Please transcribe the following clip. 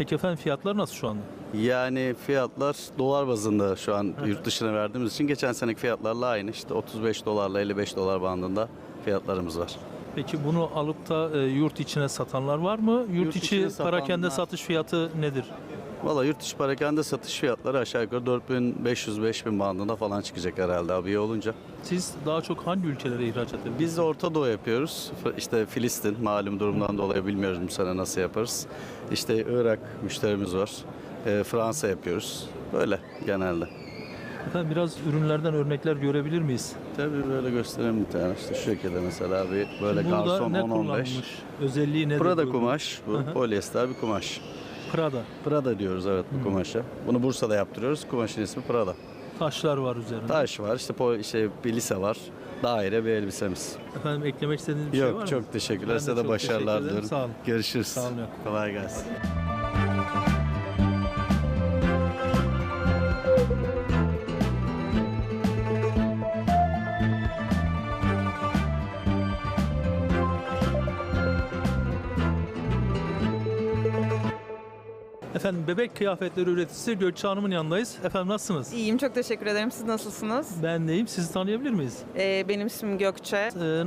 Peki efendim fiyatlar nasıl şu anda? Yani fiyatlar dolar bazında şu an yurt dışına verdiğimiz için geçen seneki fiyatlarla aynı. İşte 35 dolarla 55 dolar bandında fiyatlarımız var. Peki bunu alıp da e, yurt içine satanlar var mı? Yurt, Yurt içi içine parakende satanlar- satış fiyatı nedir? Valla yurt dışı parakende satış fiyatları aşağı yukarı 4500-5000 bandında falan çıkacak herhalde abi iyi olunca. Siz daha çok hangi ülkelere ihraç ediyorsunuz? Biz de Orta Doğu yapıyoruz. İşte Filistin malum durumdan dolayı bilmiyoruz bu sene nasıl yaparız. İşte Irak müşterimiz var. E, Fransa yapıyoruz. Böyle genelde. Efendim biraz ürünlerden örnekler görebilir miyiz? Tabii böyle göstereyim bir tane. İşte şu şekilde mesela bir böyle Burada garson ne 10-15. kullanılmış? Özelliği nedir? Prada bu? kumaş, bu polyester bir kumaş. Prada. Prada diyoruz evet bu kumaşa. Bunu Bursa'da yaptırıyoruz. Kumaşın ismi Prada. Taşlar var üzerinde. Taş var, işte po işte bir lise var. Daire bir elbisemiz. Efendim eklemek istediğiniz bir şey var Yok mı? çok teşekkürler. Ben de Size de çok başarılar ederim. diliyorum. Sağ olun. Görüşürüz. Sağ olun. Kolay gelsin. Efendim bebek kıyafetleri üreticisi Gökçe Hanım'ın yanındayız. Efendim nasılsınız? İyiyim, çok teşekkür ederim. Siz nasılsınız? Ben deyim. Sizi tanıyabilir miyiz? Ee, benim ismim Gökçe. Ee,